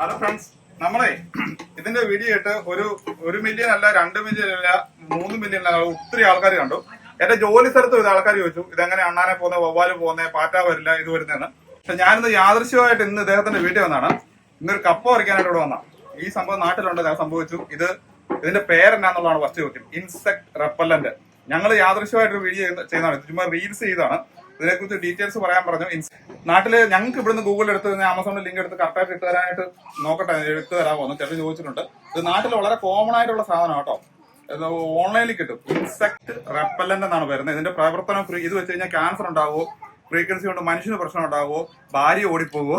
Hello friends നമ്മളെ ഇതിന്റെ video ഇട്ട് ഒരു ഒരു മില്യൺ അല്ല രണ്ട് മില്യൺ അല്ല മൂന്ന് മില്യൺ അല്ല ഒത്തിരി ആൾക്കാർ കണ്ടു. എന്റെ ജോലി സ്ഥലത്ത് ഇത് ആൾക്കാർ ചോദിച്ചു ഇതെങ്ങനെ അണ്ണാനെ പോകുന്ന വവ്വാൽ പോകുന്നത് പാറ്റ വരില്ല ഇത് വരുന്നതെന്ന് പക്ഷെ ഞാനിന്ന് യാദൃശ്യമായിട്ട് ഇന്ന് ഇദ്ദേഹത്തിന്റെ വീട്ടിൽ വന്നാണ്. ഇന്നൊരു കപ്പ വരയ്ക്കാനായിട്ട് ഇവിടെ വന്നാണ് ഈ സംഭവം നാട്ടിലുണ്ട് ഞാൻ സംഭവിച്ചു. ഇത് ഇതിന്റെ പേരെന്നാന്നുള്ളതാണ് ഫസ്റ്റ് ചോദ്യം ഇൻസെക്ട് റെപ്പല്ലന്റ് ഞങ്ങൾ യാദൃശ്യമായിട്ട് ഒരു വീഡിയോ ചെയ്യുന്നതാണ്. ചുമ്മാ റീൽസ് ചെയ്താണ് ഇതിനെക്കുറിച്ച് ഡീറ്റെയിൽസ് പറയാൻ പറഞ്ഞു. നാട്ടിൽ ഞങ്ങൾക്ക് ഇവിടുന്ന് ഗൂഗിൾ എടുത്ത് ആമസോണിൽ ലിങ്ക് എടുത്ത് കറക്റ്റായിട്ട് ഇട്ട് തരാനായിട്ട് നോക്കട്ടെ എടുത്ത് തരാമോ എന്ന് ചേട്ടൻ ചോദിച്ചിട്ടുണ്ട്. ഇത് നാട്ടിൽ വളരെ കോമൺ ആയിട്ടുള്ള സാധനം കേട്ടോ. ഓൺലൈനിൽ കിട്ടും. ഇൻസെക്ട് റെപ്പല്ലന്റ് എന്നാണ് വരുന്നത്. ഇതിന്റെ പ്രവർത്തനം ഇത് വെച്ച് കഴിഞ്ഞാൽ ക്യാൻസർ ഉണ്ടാവുമോ ഫ്രീക്വൻസി കൊണ്ട് മനുഷ്യന് പ്രശ്നം ഉണ്ടാവുമോ ഭാര്യ ഓടിപ്പോകുമോ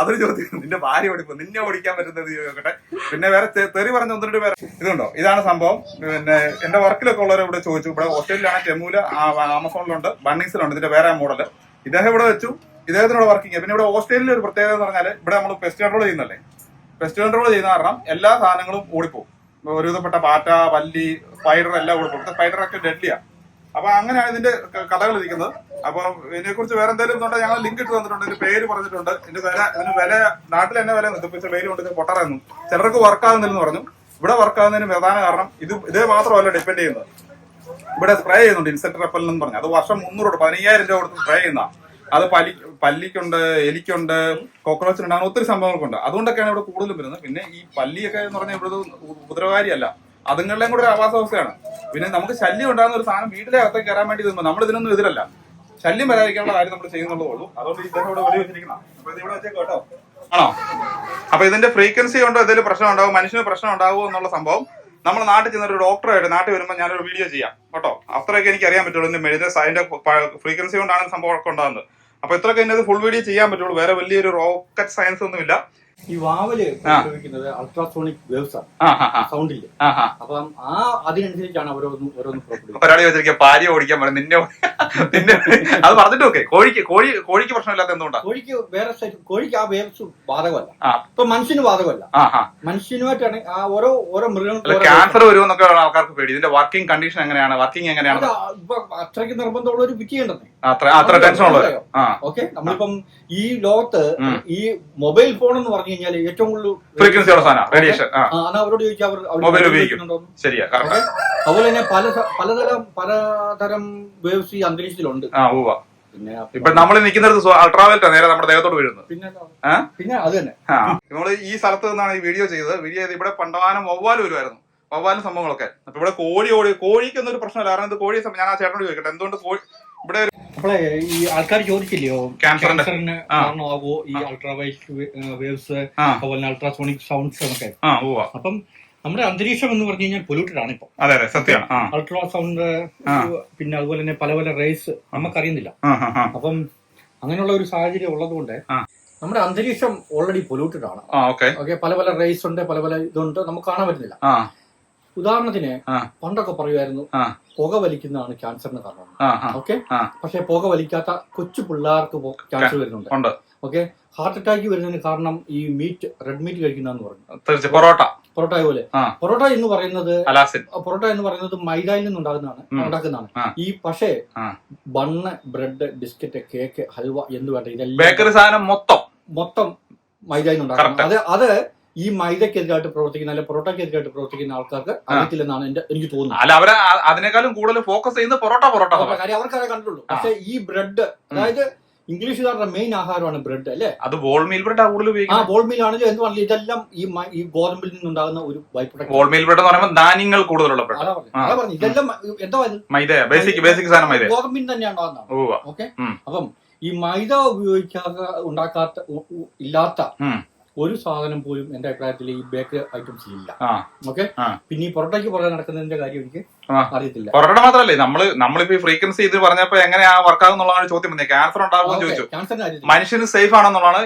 അതൊരു ചോദ്യം. നിന്റെ ഭാര്യ ഓടിപ്പോ നിന്നെ ഓടിക്കാൻ പറ്റുന്നത് ചോദിക്കട്ടെ പിന്നെ വേറെ തെറി പറഞ്ഞ ഒന്ന് രണ്ട് പേര് ഇതുണ്ടോ? ഇതാണ് സംഭവം. പിന്നെ എന്റെ വർക്കിലൊക്കെ ഉള്ളവരെ ഇവിടെ ചോദിച്ചു. ഇവിടെ ഓസ്ട്രേലിയയിലാണ് ടെമൂല ആമസോണിലുണ്ട് ബണ്ണീസിലുണ്ട് ഇതിന്റെ വേറെ മോഡൽ. ഇദ്ദേഹം ഇവിടെ വെച്ചു. ഇദ്ദേഹത്തിനോട് വർക്കിംഗ് പിന്നെ ഇവിടെ ഓസ്ട്രേലിയയിൽ ഒരു പ്രത്യേകത എന്ന് പറഞ്ഞാൽ ഇവിടെ നമ്മൾ പെസ്റ്റ് കൺട്രോൾ ചെയ്യുന്നല്ലേ പെസ്റ്റ് കൺട്രോൾ ചെയ്യുന്ന കാരണം എല്ലാ സാധനങ്ങളും ഓടിപ്പോകും ഒരുവിധപ്പെട്ട പാറ്റ പല്ലി സ്പൈഡർ എല്ലാം ഓടിപ്പോ സ്പൈഡർ ഒക്കെ ഡെഡ്ലിയാ അപ്പൊ അങ്ങനെയാണ് ഇതിന്റെ കഥകൾ ഇരിക്കുന്നത് അപ്പൊ ഇതിനെ കുറിച്ച് വേറെ എന്തെങ്കിലും ഉണ്ടോ? ഞങ്ങൾ ലിങ്ക് ഇട്ട് തന്നിട്ടുണ്ട്. ഇതിന്റെ പേര് പറഞ്ഞിട്ടുണ്ട്. ഇതിന്റെ വില ഇതിന് വില നാട്ടിൽ തന്നെ വില നിർത്തിപ്പിച്ച പേര് കൊണ്ട് ഇത് പൊട്ടറായിരുന്നു. ചിലർക്ക് വർക്ക് ആകുന്നില്ലെന്ന് പറഞ്ഞു. ഇവിടെ വർക്ക് ആകുന്നതിന് പ്രധാന കാരണം ഇത് ഇതേ മാത്രമല്ല ഡിപ്പെൻഡ് ചെയ്യുന്നത്. ഇവിടെ സ്പ്രേ ചെയ്യുന്നുണ്ട് ഇൻസെക്ട് റെപ്പൽ എന്ന് പറഞ്ഞു. അത് വർഷം മുന്നൂറ് രൂപ പതിനയ്യായിരം രൂപ കൊടുത്ത് സ്പ്രേ ചെയ്യുന്ന അത് പലി പല്ലിക്കുണ്ട് എലിക്കുണ്ട് കോക്രോച്ചിനുണ്ടാകുന്ന ഒത്തിരി സംഭവങ്ങൾക്കുണ്ട്. അതുകൊണ്ടൊക്കെയാണ് ഇവിടെ കൂടുതലും വരുന്നത്. പിന്നെ ഈ പല്ലിയൊക്കെ എന്ന് പറഞ്ഞാൽ ഇവിടെ ഉപദ്രവകാരിയല്ല അതുങ്ങളുടെയും കൂടെ ഒരു ആവാസ വ്യവസ്ഥയാണ്. പിന്നെ നമുക്ക് ശല്യം ഉണ്ടാകുന്ന ഒരു സാധനം വീട്ടിലെ അകത്തേക്ക് കയറാൻ വേണ്ടി നിന്നു. നമ്മൾ ഇതിനൊന്നും എതിരല്ല. ശല്യം വരാതിരിക്കാനുള്ള കാര്യം നമ്മൾ ചെയ്യുന്നുള്ളൂ അതുകൊണ്ട് വെച്ചിരിക്കണം ആണോ? അപ്പൊ ഇതിന്റെ ഫ്രീക്വൻസി കൊണ്ടോ എന്തെങ്കിലും പ്രശ്നം ഉണ്ടാവും? മനുഷ്യന് പ്രശ്നം ഉണ്ടാവുമോ എന്നുള്ള സംഭവം നമ്മൾ നാട്ടിൽ ചെന്ന ഒരു ഡോക്ടറായിട്ട് നാട്ടിൽ വരുമ്പോൾ ഞാനൊരു വീഡിയോ ചെയ്യാം. കേട്ടോ? അത്രയൊക്കെ എനിക്ക് അറിയാൻ പറ്റുള്ളൂ. ഇതിന്റെ മെഡിസിൻ അതിന്റെ ഫ്രീക്വൻസി കൊണ്ടാണ് സംഭവം ഒക്കെ ഉണ്ടാകുന്നത്. അപ്പൊ ഇത്രയൊക്കെ ഇതിന്റെ ഫുൾ വീഡിയോ ചെയ്യാൻ പറ്റുള്ളൂ. വേറെ വലിയൊരു റോക്കറ്റ് സയൻസ് ഒന്നുമില്ല. ഈ വാവൽ. ഉപയോഗിക്കുന്നത് അൾട്രാസോണിക് വേവ്സ് ആണ്. ആ ഹാ ഹാ സൗണ്ടിൽ ആ ഹാ അപ്പം ആ അതിനനുസരിച്ചാണ് ഓരോന്നും ഓരോന്നും പുറപ്പെടുവിക്കുന്നത് ഒരാളെ ചോദിച്ചിരിക്കുക ഭാര്യ ഓടിക്കാൻ പറയും നിന്നെ നിന്നെ അത് പറഞ്ഞിട്ട് ഓക്കെ കോഴിക്ക് കോഴി കോഴിക്ക് പ്രശ്നമില്ലാത്ത എന്തുകൊണ്ടാ? കോഴിക്ക് വേറെ കോഴിക്ക് ആ വേവ്സ് ബാധകമല്ല. ഇപ്പൊ മനുഷ്യന് ബാധകമല്ല. മനുഷ്യനുമായിട്ടാണ് ആ ഓരോ ഓരോ മൃഗങ്ങൾ ക്യാൻസർ വരുമെന്നൊക്കെ ആൾക്കാർക്ക് പേടി. ഇതിന്റെ വർക്കിംഗ് കണ്ടീഷൻ എങ്ങനെയാണ്? വർക്കിംഗ് എങ്ങനെയാണ്? അത്രയ്ക്ക് നിർബന്ധമുള്ള ഒരു വിറ്റ് ചെയ്യണ്ടെന്നേ അത്ര അത്ര ടെൻഷൻ ഉള്ളത് ഓക്കെ നമ്മളിപ്പം ഈ ലോകത്ത് ഈ മൊബൈൽ ഫോൺ എന്ന് പറഞ്ഞു കഴിഞ്ഞാൽ ഏറ്റവും കൂടുതൽ ഫ്രീക്വൻസി സാധനം റേഡിയേഷൻ അവരോട് ചോദിച്ചാൽ അവർ മൊബൈൽ ഉപയോഗിക്കുന്നുണ്ടോ ശരിയാ അതുപോലെ തന്നെ പല പലതരം പലതരം വേവ്സ് ഈ അന്തരീക്ഷത്തിലുണ്ട്. ആ ഉവ്വ. പിന്നെ ഇപ്പൊ നമ്മൾ നിൽക്കുന്നിടത്ത് അൾട്രാവൈലറ്റ് നേരെ നമ്മുടെ ദേഹത്തോട് വീഴുന്നത് പിന്നെ അത് തന്നെ. ആ. നമ്മൾ ഈ സ്ഥലത്ത് നിന്നാണ് ഈ വീഡിയോ ചെയ്തത്. വീഡിയോ ചെയ്ത് ഇവിടെ പണ്ടവാനം വവ്വാൽ വരുമായിരുന്നു വവ്വാലും സംഭവങ്ങളൊക്കെ. അപ്പൊ ഇവിടെ കോഴി ഓടി കോഴിക്കൊന്നും ഒരു പ്രശ്നമില്ല. കാരണം ഇത് കോഴി ഞാൻ ആ ചേട്ടനോട് ചോദിക്കട്ടെ. എന്തുകൊണ്ട് കോഴി ഇവിടെ അപ്പോളെ ഈ ആൾക്കാർ ചോദിച്ചില്ലയോ ക്യാൻസറിന്. കാരണമാവോ ഈ അൾട്രാവൈറ്റ് വേവ്സ് അതുപോലെ അൾട്രാസോണിക് സൗണ്ട്സ് ഉവ്വ. അപ്പം നമ്മുടെ അന്തരീക്ഷം എന്ന് പറഞ്ഞു കഴിഞ്ഞാൽ പൊല്യൂട്ടഡ് ആണ് ഇപ്പൊ. അതെ അതെ സത്യമാണ് അൾട്രാസൗണ്ട് പിന്നെ അതുപോലെ തന്നെ പല പല റേസ് നമുക്കറിയുന്നില്ല. അപ്പം അങ്ങനെയുള്ള ഒരു സാഹചര്യം ഉള്ളതുകൊണ്ട്. നമ്മുടെ അന്തരീക്ഷം ഓൾറെഡി പൊല്യൂട്ടഡ് ആണ്. ഓക്കെ. പല പല റേസ് ഉണ്ട് പല പല ഇതുണ്ട് നമുക്ക് കാണാൻ പറ്റുന്നില്ല. ഉദാഹരണത്തിന്. പണ്ടൊക്കെ പറയുമായിരുന്നു പുക വലിക്കുന്നതാണ് ക്യാൻസറിന് കാരണം. ഓക്കെ? പക്ഷെ പുക വലിക്കാത്ത കൊച്ചു പിള്ളേർക്ക് ക്യാൻസർ വരുന്നുണ്ട്. ഓക്കെ? ഹാർട്ട് അറ്റാക്ക് വരുന്നതിന് കാരണം ഈ മീറ്റ് റെഡ് മീറ്റ് കഴിക്കുന്നതെന്ന് പറഞ്ഞു. പൊറോട്ട. പൊറോട്ട പോലെ പൊറോട്ട എന്ന് പറയുന്നത് പൊറോട്ട എന്ന് പറയുന്നത് മൈദയിൽ നിന്നുണ്ടാകുന്നതാണ് ഉണ്ടാകുന്നതാണ് ഉണ്ടാക്കുന്നതാണ്. ഈ പക്ഷേ. Bun bread biscuit cake halwa എന്ന് വേണ്ട ഇതെല്ലാം ബേക്കറി സാധനം മൊത്തം. മൊത്തം മൈദയിൽ നിന്നുണ്ടാക്കുന്നത് അത് അത് ഈ മൈദക്കെതിരായിട്ട് പ്രവർത്തിക്കുന്ന അല്ലെങ്കിൽ പൊറോട്ടക്കെതിരായിട്ട് പ്രവർത്തിക്കുന്ന ആൾക്കാർക്ക് അറിയത്തില്ലെന്നാണ് എന്റെ എനിക്ക് തോന്നുന്നത്. അല്ല അവരെ ആ- അതിനേക്കാളും കൂടുതൽ ഫോക്കസ് ചെയ്യുന്നത് പൊറോട്ട പൊറോട്ട കാര്യം അവർക്കറിയാൻ കണ്ടുള്ളൂ പക്ഷെ ഈ ബ്രെഡ് അതായത് ഇംഗ്ലീഷുകാരുടെ മെയിൻ ആഹാരമാണ് ബ്രെഡ് അല്ലേ? അത് ബോൾ മീൽ ബ്രെഡ് കൂടുതൽ ആ ഉപയോഗിക്കുന്നത്. ബോൾ മീൽ ആണെങ്കിലും എന്ത് പറഞ്ഞാലും ഇതെല്ലാം ഈ ഈ ഗോതമ്പിൽ നിന്നുണ്ടാകുന്ന ഒരു ബൈ പ്രൊഡക്റ്റ് ബോൾ ബ്രെഡ് എന്ന് പറയുമ്പോൾ ധാന്യങ്ങൾ കൂടുതലുള്ള ബ്രെഡ് അതാ പറഞ്ഞു ഇതെല്ലാം എന്താ മൈദ ബേസിക് ബേസിക് സാധനം മൈദ. ഗോതമ്പിൽ തന്നെയാണ് ഓക്കെ. അപ്പം ഈ മൈദ ഉപയോഗിക്കാത്ത ഉണ്ടാക്കാത്ത ഇല്ലാത്ത. ഒരു സാധനം പോലും എന്റെ അഭിപ്രായത്തിൽ ഈ ബേക്കറി ഐറ്റംസ് ഇല്ല. ഓക്കെ പിന്നെ ഈ പൊറോട്ടയ്ക്ക് പുറകെ നടക്കുന്നതിന്റെ കാര്യം എനിക്ക്. അറിയത്തില്ല. പൊറോട്ട മാത്രമല്ലേ? നമ്മൾ നമ്മളിപ്പോ ഈ ഫ്രീക്വൻസി ഇത് പറഞ്ഞപ്പോ എങ്ങനെയാ വർക്ക് ആകുന്നുള്ളതാണ് ചോദ്യം വന്നത് ക്യാൻസർ ഉണ്ടാകുമെന്ന് ചോദിച്ചു. മനുഷ്യന് സേഫ് ആണെന്നുള്ളതാണ്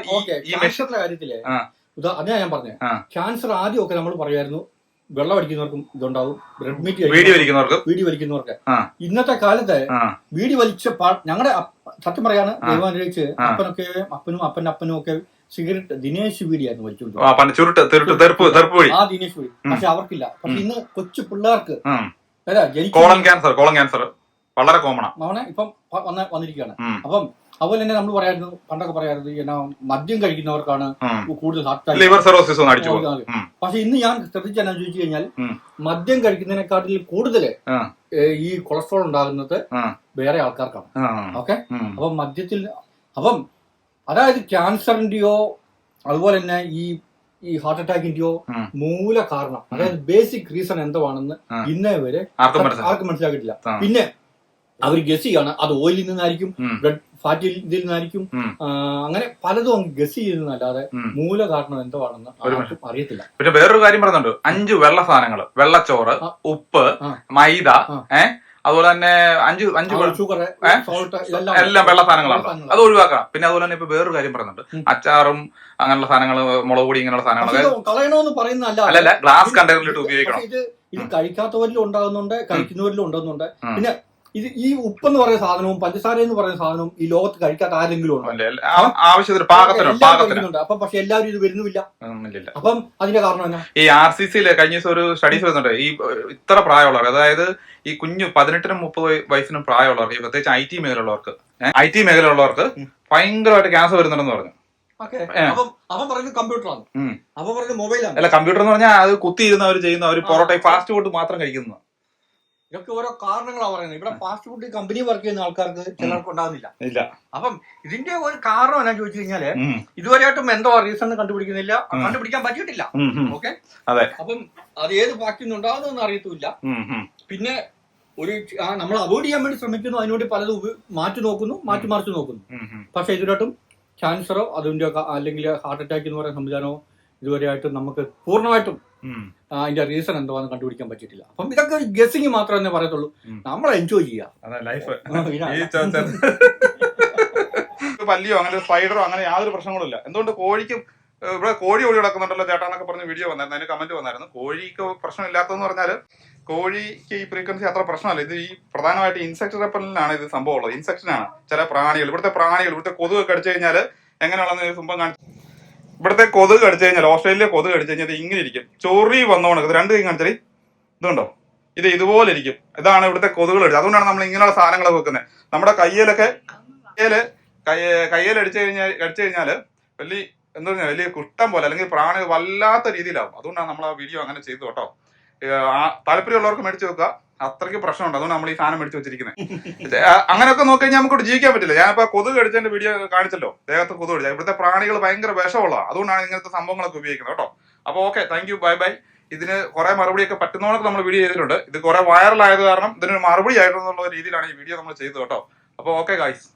ഈ മെഷത്തിലെ കാര്യത്തിൽ അതാ ഞാൻ പറഞ്ഞത്. ക്യാൻസർ ആദ്യമൊക്കെ നമ്മൾ പറയുമായിരുന്നു വെള്ളം അടിക്കുന്നവർക്കും ഇതുണ്ടാവും ബ്രെഡ് മീറ്റ് വീടി വലിക്കുന്നവർക്ക്. വീടി വലിക്കുന്നവർക്ക്. ഇന്നത്തെ കാലത്ത് വീടി വലിച്ച ഞങ്ങളുടെ സത്യം പറയാണ് ദൈവം അപ്പനൊക്കെ അപ്പനും അപ്പന്റെ അപ്പനും ഒക്കെ സിഗരറ്റ് ദിനേശ് വീടിയായിരുന്നു വലിച്ചുകൊണ്ട് ആ, ദിനേശ് വീടി പക്ഷെ അവർക്കില്ല. പക്ഷെ ഇന്ന് കൊച്ചു പിള്ളേർക്ക് കോളൻ ക്യാൻസർ കോളൻ ക്യാൻസർ. വളരെ അവനെ ഇപ്പം വന്നിരിക്കുകയാണ്. അപ്പം അതുപോലെ തന്നെ നമ്മൾ പറയായിരുന്നു പണ്ടൊക്കെ പറയായിരുന്നു എന്നാ മദ്യം കഴിക്കുന്നവർക്കാണ് കൂടുതൽ ഹാർട്ട് പക്ഷെ ഇന്ന് ഞാൻ ശ്രദ്ധിച്ചാൽ ചോദിച്ചു കഴിഞ്ഞാൽ. മദ്യം കഴിക്കുന്നതിനെക്കാട്ടിൽ കൂടുതൽ ഈ കൊളസ്ട്രോൾ ഉണ്ടാകുന്നത് വേറെ ആൾക്കാർക്കാണ്. ഓക്കെ. അപ്പം മദ്യത്തിൽ അപ്പം അതായത് ക്യാൻസറിന്റെയോ അതുപോലെ തന്നെ ഈ ഈ ഹാർട്ട് അറ്റാക്കിന്റെയോ. മൂല കാരണം അതായത് ബേസിക് റീസൺ എന്തുവാണെന്ന് ആ. ഇന്നേ വരെ ആർക്കും മനസ്സിലാക്കിയിട്ടില്ല. പിന്നെ അവർ ഗസ് ചെയ്യാണ് അത് ഓയിലിൽ നിന്നായിരിക്കും ബ്ലഡ് ഫാറ്റിൽ ഇതിൽ നിന്നായിരിക്കും അങ്ങനെ പലതും അങ്ങ് ഗസ് ചെയ്യുന്നതല്ലാതെ. മൂല കാരണം എന്താണെന്ന് ആർക്കും അറിയത്തില്ല. പിന്നെ വേറൊരു കാര്യം പറയുന്നുണ്ട് അഞ്ച് വെള്ള സാധനങ്ങൾ വെള്ളച്ചോറ് ഉപ്പ് മൈദ ആ. അതുപോലെ തന്നെ അഞ്ച് അഞ്ച് എല്ലാം വെള്ള സാധനങ്ങളാണ്. അത് ഒഴിവാക്കണം. പിന്നെ അതുപോലെ തന്നെ ഇപ്പൊ വേറൊരു കാര്യം പറയുന്നുണ്ട്. അച്ചാറും അങ്ങനെയുള്ള സാധനങ്ങൾ മുളക് പൊടി ഇങ്ങനെയുള്ള പറയുന്നതല്ല. അല്ലല്ല ഗ്ലാസ് കണ്ടെയ്നറിലിട്ട് ഉപയോഗിക്കണം. ഇത് കഴിക്കാത്തവരിലും ഉണ്ടാകുന്നുണ്ട് കഴിക്കുന്നവരിലും ഉണ്ടാകുന്നുണ്ട് പിന്നെ ഇത് ഈ ഉപ്പെന്ന് പറയുന്ന സാധനവും പഞ്ചസാര എന്ന് പറയുന്ന സാധനവും ഈ ലോകത്ത് കഴിക്കാത്ത ആരെങ്കിലും ഉണ്ടോ? ആവശ്യത്തിന് പാകത്തിന് പാകത്തിന്. കഴിക്കുന്നുണ്ട് അപ്പം പക്ഷെ എല്ലാവരും ഇത് വരുന്നുമില്ല ഇല്ലില്ല. അപ്പം അതിന്റെ കാരണം എന്നാ? ഈ ആർ സി സി കഴിഞ്ഞ ദിവസം ഒരു സ്റ്റഡീസ് വരുന്നുണ്ട്. ഈ ഇത്ര പ്രായമുള്ളവർ അതായത് ഈ കുഞ്ഞു പതിനെട്ടിനും മുപ്പത് വയ- വയസ്സിനും പ്രായമുള്ളവർ ഈ പ്രത്യേകിച്ച് ഐ ടി മേഖലയുള്ളവർക്ക് ഐ ടി മേഖലയുള്ളവർക്ക് ഭയങ്കരമായിട്ട് ക്യാൻസർ വരുന്നുണ്ടെന്ന് പറഞ്ഞു. അവൻ പറയുന്നത് കമ്പ്യൂട്ടറാണ്. അവൻ പറയുന്നത് മൊബൈലാണ് അല്ല കമ്പ്യൂട്ടർ എന്ന് പറഞ്ഞാൽ അത് കുത്തിയിരുന്നവർ ചെയ്യുന്ന അവർ പൊറോട്ട ഫാസ്റ്റ് ഫുഡ് മാത്രം കഴിക്കുന്നു ഇതൊക്കെ ഓരോ കാരണങ്ങളാണ് പറയുന്നത്. ഇവിടെ ഫാസ്റ്റ് ഫുഡ് കമ്പനി വർക്ക് ചെയ്യുന്ന ആൾക്കാർക്ക് ചിലർക്ക് ഉണ്ടാകുന്നില്ല ഇല്ല. അപ്പം ഇതിന്റെ ഒരു കാരണം എന്നാ ചോദിച്ചു കഴിഞ്ഞാൽ. ഇതുവരെയായിട്ടും എന്തോ റീസൺ കണ്ടുപിടിക്കുന്നില്ല. കണ്ടുപിടിക്കാൻ പറ്റിയിട്ടില്ല. ഓക്കെ അതെ. അപ്പം അത് ഏത് അറിയത്തില്ല ഉം, ഉം. പിന്നെ ഒരു നമ്മൾ അവോയ്ഡ് ചെയ്യാൻ വേണ്ടി ശ്രമിക്കുന്നു. അതിനുവേണ്ടി പലതും മാറ്റി നോക്കുന്നു മാറ്റി മറിച്ച് നോക്കുന്നു. പക്ഷെ ഇതിലോട്ടും ക്യാൻസറോ അതിന്റെ അല്ലെങ്കിൽ ഹാർട്ട് അറ്റാക്ക് എന്ന് പറയുന്ന സംവിധാനമോ ഇതുവരെയായിട്ടും നമുക്ക് പൂർണമായിട്ടും അതിന്റെ റീസൺ എന്താണെന്ന് കണ്ടുപിടിക്കാൻ പറ്റിയിട്ടില്ല. അപ്പം ഇതൊക്കെ ഗസിങ് മാത്രമേ പറയത്തുള്ളൂ. നമ്മൾ എൻജോയ് ചെയ്യുക അതെ ലൈഫ് പല്ലിയോ അങ്ങനെ സ്പൈഡറോ അങ്ങനെ യാതൊരു പ്രശ്നങ്ങളും ഇല്ല എന്തുകൊണ്ട് കോഴിക്ക് ഇവിടെ കോഴി ഓടി കിടക്കുന്നുണ്ടല്ലോ ചേട്ടാ എന്നൊക്കെ പറഞ്ഞ വീഡിയോ വന്നായിരുന്നു. അതിന് കമന്റ് വന്നായിരുന്നു. കോഴിക്ക് പ്രശ്നമില്ലാത്തതെന്ന് പറഞ്ഞാൽ കോഴിക്ക് ഈ ഫ്രീക്വൻസി അത്ര പ്രശ്നമല്ല. ഇത് ഈ പ്രധാനമായിട്ട് ഇൻസെക്ട് റെപ്പലിനാണ് ഇത് സംഭവം ഉള്ളത് ഇൻസെക്ഷനാണ് ചില പ്രാണികൾ ഇവിടുത്തെ പ്രാണികൾ ഇവിടുത്തെ കൊതുക് കടിച്ചു കഴിഞ്ഞാൽ എങ്ങനെയാണെന്ന് സംഭവം കാണിച്ചു ഇവിടുത്തെ കൊതുക് കടിച്ചു കഴിഞ്ഞാൽ ഓസ്ട്രേലിയ കൊതുക് കടിച്ചു കഴിഞ്ഞാൽ ഇങ്ങനെ ഇരിക്കും. ചൊറി വന്നോണക്ക് ഇത് രണ്ട് കൈ കാണിച്ചാൽ ഇതുണ്ടോ ഇത് ഇതുപോലെ ഇരിക്കും. ഇതാണ് ഇവിടുത്തെ കൊതുകൾ അടിച്ചത് അതുകൊണ്ടാണ് നമ്മൾ ഇങ്ങനെയുള്ള സാധനങ്ങൾ വെക്കുന്നത്. നമ്മുടെ കയ്യിലൊക്കെ കയ്യിൽ കയ്യിൽ അടിച്ചു കഴിഞ്ഞാൽ അടിച്ചു കഴിഞ്ഞാൽ വലിയ എന്താ പറഞ്ഞാൽ വലിയ കുഷ്ടം പോലെ അല്ലെങ്കിൽ പ്രാണി വല്ലാത്ത രീതിയിലാവും. അതുകൊണ്ടാണ് നമ്മൾ ആ വീഡിയോ അങ്ങനെ ചെയ്തു കേട്ടോ. താല്പര്യമുള്ളവർക്ക് മേടിച്ചു വെക്കുക. അത്രയ്ക്ക് പ്രശ്നമുണ്ട്. അതുകൊണ്ട് നമ്മൾ ഈ സാധനം മേടിച്ചു വെച്ചിരിക്കുന്നത് അങ്ങനെയൊക്കെ നോക്കി കഴിഞ്ഞാൽ നമുക്ക് ജീവിക്കാൻ പറ്റില്ല. ഞാനിപ്പോ കൊതുക് കടിച്ചതിന്റെ വീഡിയോ കാണിച്ചല്ലോ. ദേഹത്ത് കൊതു കടിച്ച. ഇവിടുത്തെ പ്രാണികൾ ഭയങ്കര വിഷമുള്ള അതുകൊണ്ടാണ് ഇങ്ങനത്തെ സംഭവങ്ങളൊക്കെ ഉപയോഗിക്കുന്നത് കേട്ടോ. അപ്പോൾ okay thank you bye bye ഇതിന് കുറെ മറുപടിയൊക്കെ പറ്റുന്നവർക്ക് നമ്മൾ വീഡിയോ ചെയ്തിട്ടുണ്ട്. ഇത് കുറെ വൈറൽ ആയത് കാരണം ഇതിനൊരു മറുപടി ആയിട്ടുള്ള രീതിയിലാണ് ഈ വീഡിയോ നമ്മൾ ചെയ്തത് കേട്ടോ. അപ്പോൾ ഓക്കെ ഗായ്സ്